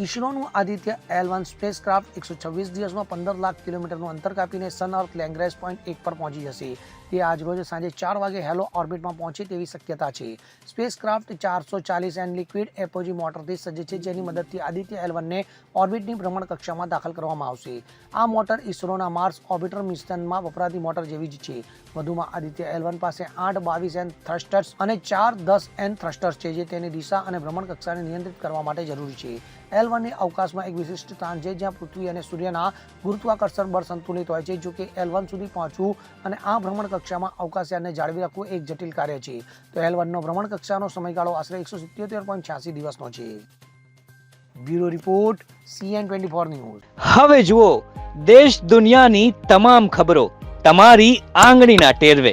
ઈસરોનું Aditya L one spacecraft એકસો છવ્વીસ દિવસમાં પંદર લાખ કિલોમીટરનું અંતર કાપીને સન અર્થ લેંગ્રેજ પોઈન્ટ એક પર પહોંચી જશે. તે આજરોજ સાંજે ચાર વાગે હેલો ઓર્બિટમાં પહોંચે તેવી શક્યતા છે. સ્પેસક્રાફ્ટ ચારસો ચાલીસ એન્ડ લિક્વિડ એપોજી મોટરથી સજ્જ છે, જેની મદદથી આદિત્ય એલ વનને ઓર્બિટની ભ્રમણ કક્ષામાં દાખલ કરવામાં આવશે. આ મોટર ઈસરોના માર્સ ઓર્બિટર મિશનમાં વપરાતી મોટર જેવી જ છે. વધુમાં આદિત્ય એલ વન પાસે આઠ, બાવીસ એન થ્રસ્ટર્સ અને ચાર, દસ એન થ્રસ્ટર્સ છે, જે તેની દિશા અને ભ્રમણ કક્ષાને નિયંત્રિત કરવા માટે જરૂરી છે. એલ વનની અવકાશમાં એક વિશિષ્ટ સ્થાન છે, જ્યાં પૃથ્વી અને સૂર્યના ગુરુત્વાકર્ષણ બળ સંતુલિત હોય છે જો કે એલવન સુધી પહોંચવું અને આ ભ્રમણ કક્ષામાં અવકાશયાનને જાળવી રાખવું એક જટિલ કાર્ય છે. તો એલવનનો ભ્રમણ કક્ષાનો સમયગાળો આશરે એકસો સિત્યોતેર પોઈન્ટ છ્યાસી દિવસનો છે. Bureau report CN twenty four news. હવે જુઓ, દેશ દુનિયાની તમામ ખબરો તમારી આંગળીના ટેરવે.